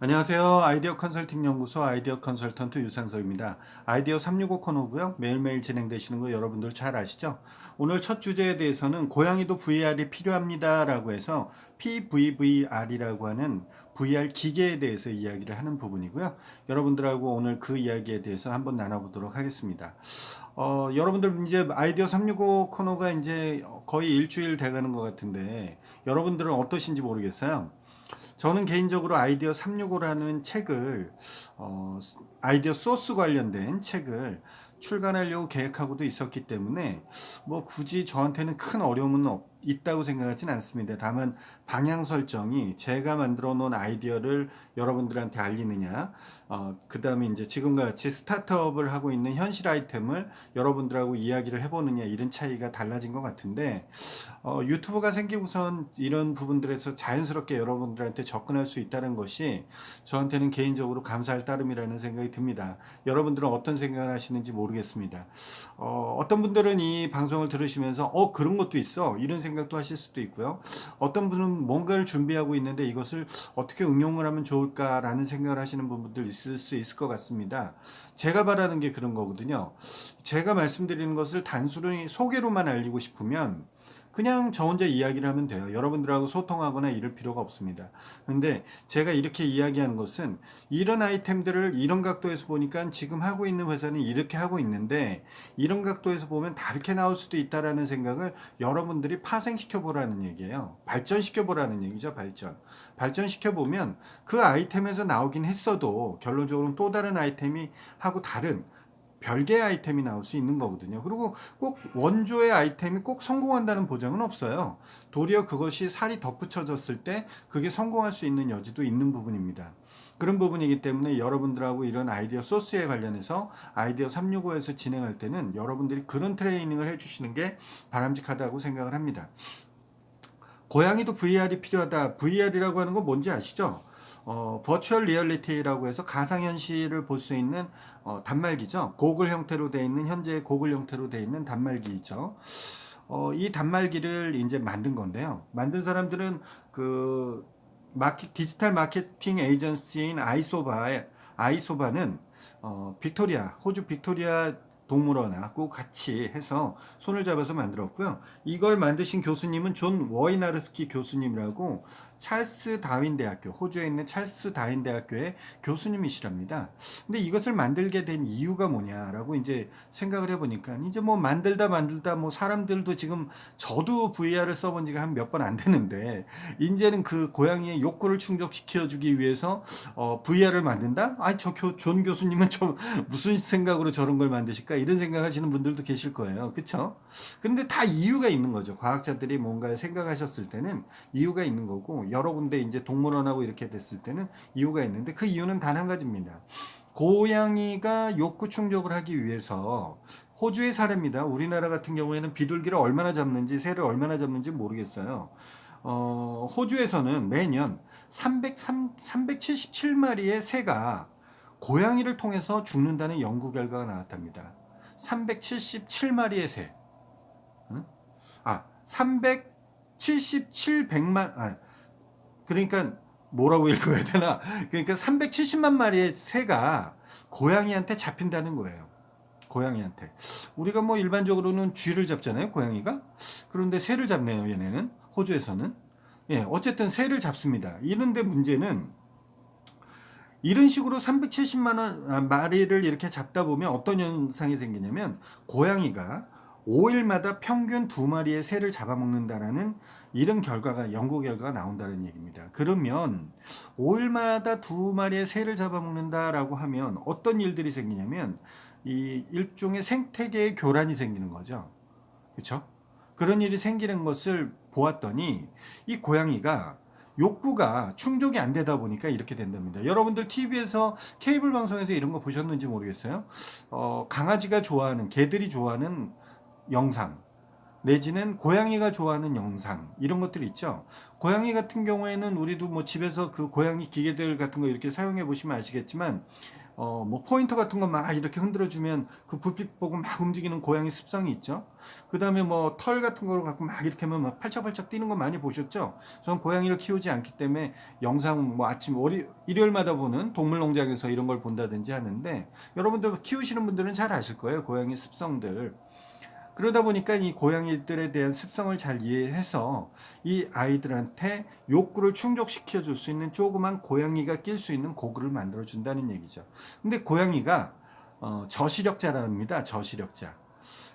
안녕하세요. 아이디어 컨설팅 연구소 아이디어 컨설턴트 유상석입니다. 아이디어 365 코너고요. 매일매일 진행되시는 거 여러분들 잘 아시죠? 오늘 첫 주제에 대해서는 고양이도 VR이 필요합니다라고 해서 PVVR이라고 하는 VR 기계에 대해서 이야기를 하는 부분이고요. 여러분들하고 오늘 그 이야기에 대해서 한번 나눠보도록 하겠습니다. 어, 여러분들 이제 아이디어 365 코너가 이제 거의 일주일 돼가는 것 같은데 여러분들은 어떠신지 모르겠어요. 저는 개인적으로 아이디어 365라는 책을 어, 아이디어 소스 관련된 책을 출간하려고 계획하고도 있었기 때문에 뭐 굳이 저한테는 큰 어려움은 없, 있다고 생각하진 않습니다. 다만 방향 설정이 제가 만들어 놓은 아이디어를 여러분들한테 알리느냐, 어, 그 다음에 이제 지금과 같이 스타트업을 하고 있는 현실 아이템을 여러분들하고 이야기를 해보느냐 이런 차이가 달라진 것 같은데 어, 유튜브가 생기고선 이런 부분들에서 자연스럽게 여러분들한테 접근할 수 있다는 것이 저한테는 개인적으로 감사할 따름이라는 생각이 듭니다. 여러분들은 어떤 생각을 하시는지 모르겠습니다. 어, 어떤 분들은 이 방송을 들으시면서 어 그런 것도 있어 이런 생각 도 하실 수도 있고요. 어떤 분은 뭔가를 준비하고 있는데 이것을 어떻게 응용을 하면 좋을까라는 생각을 하시는 분들 있을 수 있을 것 같습니다. 제가 바라는 게 그런 거거든요. 제가 말씀드리는 것을 단순히 소개로만 알리고 싶으면 그냥 저 혼자 이야기를 하면 돼요. 여러분들하고 소통하거나 이럴 필요가 없습니다. 근데 제가 이렇게 이야기하는 것은 이런 아이템들을 이런 각도에서 보니까 지금 하고 있는 회사는 이렇게 하고 있는데 이런 각도에서 보면 다르게 나올 수도 있다라는 생각을 여러분들이 파생시켜 보라는 얘기예요. 발전시켜 보라는 얘기죠, 발전. 발전시켜 보면 그 아이템에서 나오긴 했어도 결론적으로 또 다른 아이템이 하고 다른 별개의 아이템이 나올 수 있는 거거든요. 그리고 꼭 원조의 아이템이 꼭 성공한다는 보장은 없어요. 도리어 그것이 살이 덧붙여졌을 때 그게 성공할 수 있는 여지도 있는 부분입니다. 그런 부분이기 때문에 여러분들하고 이런 아이디어 소스에 관련해서 아이디어 365에서 진행할 때는 여러분들이 그런 트레이닝을 해주시는 게 바람직하다고 생각을 합니다. 고양이도 VR이 필요하다. VR이라고 하는 건 뭔지 아시죠? 어, 버추얼 리얼리티라고 해서 가상현실을 볼 수 있는 어, 단말기죠. 고글 형태로 되어 있는 현재 고글 형태로 되어 있는 단말기죠. 어, 이 단말기를 이제 만든 건데요. 만든 사람들은 그 마케, 디지털 마케팅 에이전시인 아이소바 아이소바는 어, 빅토리아 호주 빅토리아 동물원하고 같이 해서 손을 잡아서 만들었고요. 이걸 만드신 교수님은 존 워이나르스키 교수님이라고 찰스 다윈 대학교, 호주에 있는 찰스 다윈 대학교의 교수님이시랍니다. 근데 이것을 만들게 된 이유가 뭐냐라고 이제 생각을 해보니까 이제 뭐 만들다 만들다 뭐 사람들도 지금 저도 VR을 써본 지가 한 몇 번 안 되는데 이제는 그 고양이의 욕구를 충족시켜주기 위해서 어, VR을 만든다? 아니 저 존 교수님은 저 무슨 생각으로 저런 걸 만드실까 이런 생각하시는 분들도 계실 거예요, 그렇죠? 근데 다 이유가 있는 거죠. 과학자들이 뭔가 생각하셨을 때는 이유가 있는 거고 여러 군데 이제 동물원하고 이렇게 됐을 때는 이유가 있는데 그 이유는 단 한 가지입니다. 고양이가 욕구 충족을 하기 위해서 호주의 사례입니다. 우리나라 같은 경우에는 비둘기를 얼마나 잡는지 새를 얼마나 잡는지 모르겠어요. 어, 호주에서는 매년 300, 377마리의 새가 고양이를 통해서 죽는다는 연구 결과가 나왔답니다. 377마리의 새. 응? 아, 377백만, 아, 그러니까 뭐라고 읽어야 되나? 그러니까 370만 마리의 새가 고양이한테 잡힌다는 거예요. 고양이한테. 우리가 뭐 일반적으로는 쥐를 잡잖아요, 고양이가. 그런데 새를 잡네요, 얘네는. 호주에서는. 예, 어쨌든 새를 잡습니다. 이런데 문제는 이런 식으로 370만 원 아, 마리를 이렇게 잡다 보면 어떤 현상이 생기냐면 고양이가 5일마다 평균 두 마리의 새를 잡아먹는다라는 이런 결과가 연구 결과가 나온다는 얘기입니다. 그러면 5일마다 두 마리의 새를 잡아먹는다라고 하면 어떤 일들이 생기냐면 이 일종의 생태계의 교란이 생기는 거죠. 그렇죠? 그런 일이 생기는 것을 보았더니 이 고양이가 욕구가 충족이 안 되다 보니까 이렇게 된답니다. 여러분들 TV에서 케이블 방송에서 이런 거 보셨는지 모르겠어요. 어, 강아지가 좋아하는 개들이 좋아하는 영상 내지는 고양이가 좋아하는 영상 이런 것들이 있죠. 고양이 같은 경우에는 우리도 뭐 집에서 그 고양이 기계들 같은 거 이렇게 사용해 보시면 아시겠지만 어, 뭐 포인터 같은 거 막 이렇게 흔들어 주면 그 불빛 보고 막 움직이는 고양이 습성이 있죠. 그 다음에 뭐 털 같은 걸 갖고 막 이렇게 하면 막 팔짝팔짝 뛰는 거 많이 보셨죠? 저는 고양이를 키우지 않기 때문에 영상 뭐 아침 월 일요일마다 보는 동물 농장에서 이런 걸 본다든지 하는데 여러분들 키우시는 분들은 잘 아실 거예요. 고양이 습성들. 그러다 보니까 이 고양이들에 대한 습성을 잘 이해해서 이 아이들한테 욕구를 충족시켜 줄 수 있는 조그만 고양이가 낄 수 있는 고글을 만들어 준다는 얘기죠. 근데 고양이가 어, 저시력자랍니다. 저시력자.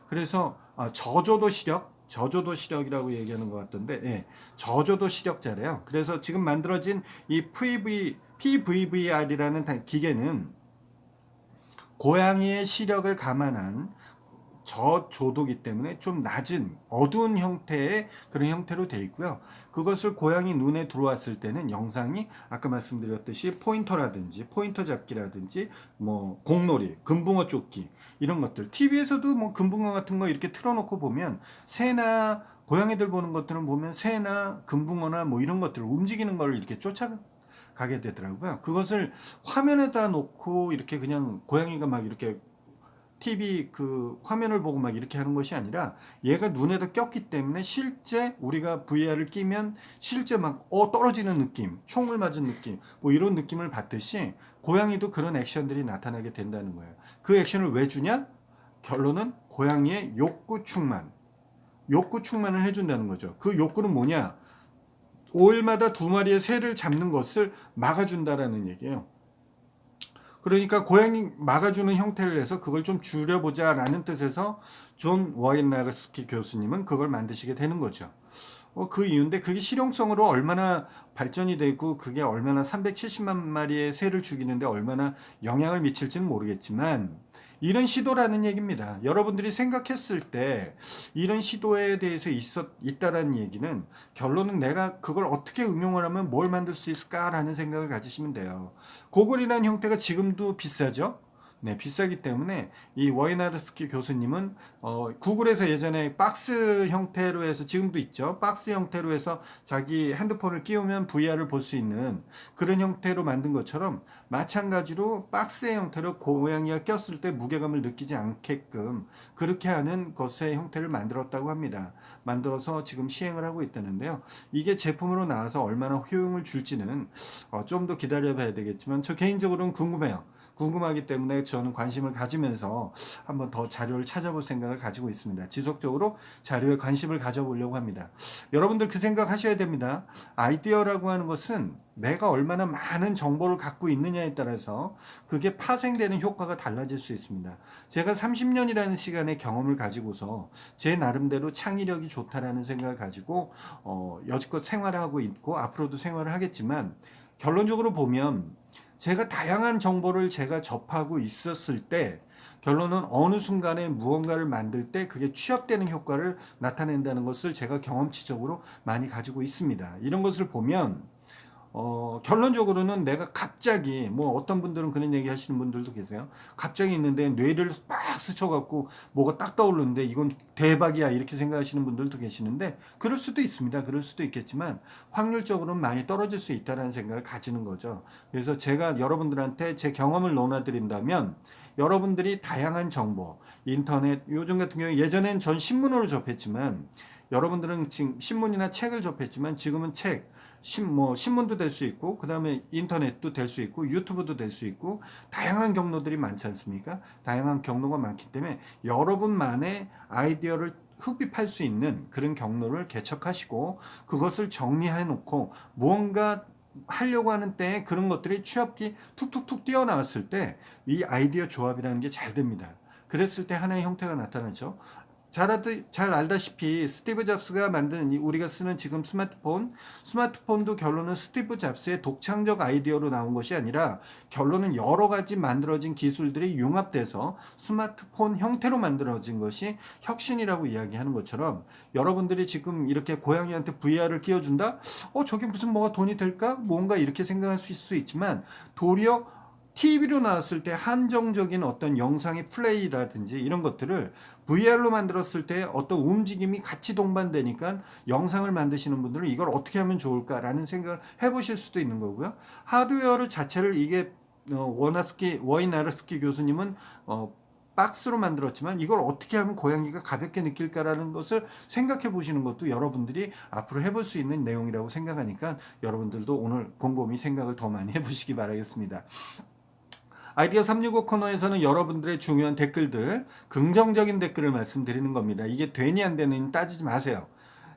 그래서 어, 저조도 시력, 저조도 시력이라고 얘기하는 것 같던데, 예, 저조도 시력자래요. 그래서 지금 만들어진 이 PV, PVVR이라는 기계는 고양이의 시력을 감안한 저조도기 때문에 좀 낮은 어두운 형태의 그런 형태로 되어 있고요. 그것을 고양이 눈에 들어왔을 때는 영상이 아까 말씀드렸듯이 포인터라든지 포인터 잡기라든지 뭐 공놀이, 금붕어 쫓기 이런 것들 TV에서도 뭐 금붕어 같은 거 이렇게 틀어놓고 보면 새나 고양이들 보는 것들은 보면 새나 금붕어나 뭐 이런 것들 움직이는 걸 이렇게 쫓아 가게 되더라고요. 그것을 화면에다 놓고 이렇게 그냥 고양이가 막 이렇게 TV 그 화면을 보고 막 이렇게 하는 것이 아니라 얘가 눈에다 꼈기 때문에 실제 우리가 VR을 끼면 실제 막 어 떨어지는 느낌, 총을 맞은 느낌, 뭐 이런 느낌을 받듯이 고양이도 그런 액션들이 나타나게 된다는 거예요. 그 액션을 왜 주냐? 결론은 고양이의 욕구 충만. 욕구 충만을 해준다는 거죠. 그 욕구는 뭐냐? 5일마다 두 마리의 새를 잡는 것을 막아준다라는 얘기예요. 그러니까 고양이 막아주는 형태를 해서 그걸 좀 줄여보자라는 뜻에서 존 와인나르스키 교수님은 그걸 만드시게 되는 거죠. 어, 그 이유인데 그게 실용성으로 얼마나 발전이 되고 그게 얼마나 370만 마리의 새를 죽이는데 얼마나 영향을 미칠지는 모르겠지만 이런 시도라는 얘기입니다. 여러분들이 생각했을 때 이런 시도에 대해서 있었, 있다라는 얘기는 결론은 내가 그걸 어떻게 응용을 하면 뭘 만들 수 있을까라는 생각을 가지시면 돼요. 고글이라는 형태가 지금도 비싸죠? 네, 비싸기 때문에 이 워이나르스키 교수님은 어, 구글에서 예전에 박스 형태로 해서 지금도 있죠. 박스 형태로 해서 자기 핸드폰을 끼우면 VR을 볼 수 있는 그런 형태로 만든 것처럼 마찬가지로 박스의 형태로 고양이가 꼈을 때 무게감을 느끼지 않게끔 그렇게 하는 것의 형태를 만들었다고 합니다. 만들어서 지금 시행을 하고 있다는데요. 이게 제품으로 나와서 얼마나 효용을 줄지는 어, 좀 더 기다려 봐야 되겠지만 저 개인적으로는 궁금해요. 궁금하기 때문에 저는 관심을 가지면서 한번 더 자료를 찾아볼 생각을 가지고 있습니다. 지속적으로 자료에 관심을 가져보려고 합니다. 여러분들 그 생각 하셔야 됩니다. 아이디어라고 하는 것은 내가 얼마나 많은 정보를 갖고 있느냐에 따라서 그게 파생되는 효과가 달라질 수 있습니다. 제가 30년이라는 시간의 경험을 가지고서 제 나름대로 창의력이 좋다라는 생각을 가지고 어, 여지껏 생활하고 있고 앞으로도 생활을 하겠지만 결론적으로 보면 제가 다양한 정보를 제가 접하고 있었을 때 결론은 어느 순간에 무언가를 만들 때 그게 취합되는 효과를 나타낸다는 것을 제가 경험치적으로 많이 가지고 있습니다. 이런 것을 보면 어, 결론적으로는 내가 갑자기 뭐 어떤 분들은 그런 얘기 하시는 분들도 계세요. 갑자기 있는데 뇌를 막 스쳐갖고 뭐가 딱 떠오르는데 이건 대박이야 이렇게 생각하시는 분들도 계시는데 그럴 수도 있습니다. 그럴 수도 있겠지만 확률적으로는 많이 떨어질 수 있다는 생각을 가지는 거죠. 그래서 제가 여러분들한테 제 경험을 논하드린다면 여러분들이 다양한 정보, 인터넷, 요즘 같은 경우에 예전엔 전 신문으로 접했지만 여러분들은 지금 신문이나 책을 접했지만 지금은 책, 신, 뭐, 신문도 될 수 있고, 그 다음에 인터넷도 될 수 있고, 유튜브도 될 수 있고, 다양한 경로들이 많지 않습니까? 다양한 경로가 많기 때문에 여러분만의 아이디어를 흡입할 수 있는 그런 경로를 개척하시고, 그것을 정리해 놓고, 무언가 하려고 하는 때에 그런 것들이 취업기 툭툭툭 뛰어나왔을 때, 이 아이디어 조합이라는 게 잘 됩니다. 그랬을 때 하나의 형태가 나타나죠. 잘, 알다, 잘 알다시피 스티브 잡스가 만든 우리가 쓰는 지금 스마트폰, 스마트폰도 결론은 스티브 잡스의 독창적 아이디어로 나온 것이 아니라 결론은 여러 가지 만들어진 기술들이 융합돼서 스마트폰 형태로 만들어진 것이 혁신이라고 이야기하는 것처럼 여러분들이 지금 이렇게 고양이한테 VR을 끼워준다? 어, 저게 무슨 뭐가 돈이 될까? 뭔가 이렇게 생각할 수 있지만 도리어 TV로 나왔을 때 한정적인 어떤 영상의 플레이라든지 이런 것들을 VR로 만들었을 때 어떤 움직임이 같이 동반되니까 영상을 만드시는 분들은 이걸 어떻게 하면 좋을까라는 생각을 해보실 수도 있는 거고요. 하드웨어 자체를 이게 어, 워나스키 워이나르스키 교수님은 어, 박스로 만들었지만 이걸 어떻게 하면 고양이가 가볍게 느낄까라는 것을 생각해 보시는 것도 여러분들이 앞으로 해볼 수 있는 내용이라고 생각하니까 여러분들도 오늘 곰곰이 생각을 더 많이 해보시기 바라겠습니다. 아이디어 365 코너에서는 여러분들의 중요한 댓글들, 긍정적인 댓글을 말씀드리는 겁니다. 이게 되니 안 되니 따지지 마세요.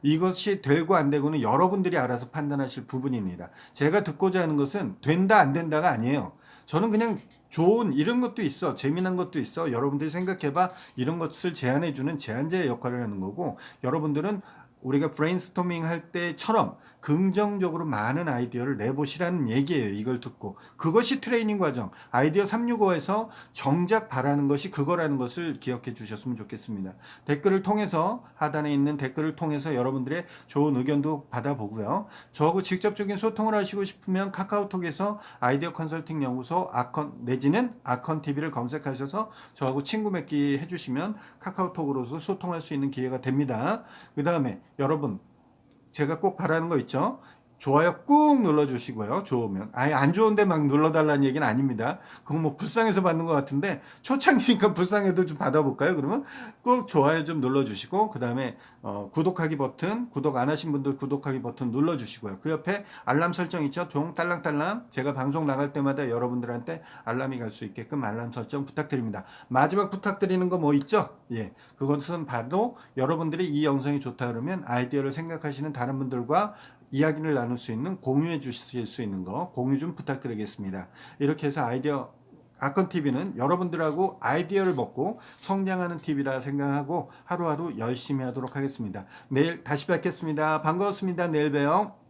이것이 되고 안 되고는 여러분들이 알아서 판단하실 부분입니다. 제가 듣고자 하는 것은 된다 안 된다가 아니에요. 저는 그냥 좋은 이런 것도 있어 재미난 것도 있어 여러분들이 생각해봐 이런 것을 제안해주는 제안자의 역할을 하는 거고 여러분들은 우리가 브레인스토밍 할 때처럼 긍정적으로 많은 아이디어를 내보시라는 얘기예요. 이걸 듣고. 그것이 트레이닝 과정. 아이디어 365에서 정작 바라는 것이 그거라는 것을 기억해 주셨으면 좋겠습니다. 댓글을 통해서 하단에 있는 댓글을 통해서 여러분들의 좋은 의견도 받아보고요. 저하고 직접적인 소통을 하시고 싶으면 카카오톡에서 아이디어 컨설팅 연구소 아컨 내지는 아컨 TV를 검색하셔서 저하고 친구 맺기 해주시면 카카오톡으로도 소통할 수 있는 기회가 됩니다. 그 다음에 여러분 제가 꼭 바라는 거 있죠? 좋아요 꾹 눌러주시고요. 좋으면. 아예 안 좋은데 막 눌러달라는 얘기는 아닙니다. 그건 뭐 불쌍해서 받는 것 같은데 초창기니까 불쌍해도 좀 받아볼까요? 그러면 꼭 좋아요 좀 눌러주시고 그 다음에 어, 구독하기 버튼, 구독 안 하신 분들 구독하기 버튼 눌러주시고요. 그 옆에 알람 설정 있죠? 종 딸랑딸랑 제가 방송 나갈 때마다 여러분들한테 알람이 갈 수 있게끔 알람 설정 부탁드립니다. 마지막 부탁드리는 거 뭐 있죠? 예, 그것은 바로 여러분들이 이 영상이 좋다 그러면 아이디어를 생각하시는 다른 분들과 이야기를 나눌 수 있는 공유해 주실 수 있는 거 공유 좀 부탁드리겠습니다. 이렇게 해서 아이디어 아건 TV는 여러분들하고 아이디어를 먹고 성장하는 TV라 생각하고 하루하루 열심히 하도록 하겠습니다. 내일 다시 뵙겠습니다. 반가웠습니다. 내일 봬요.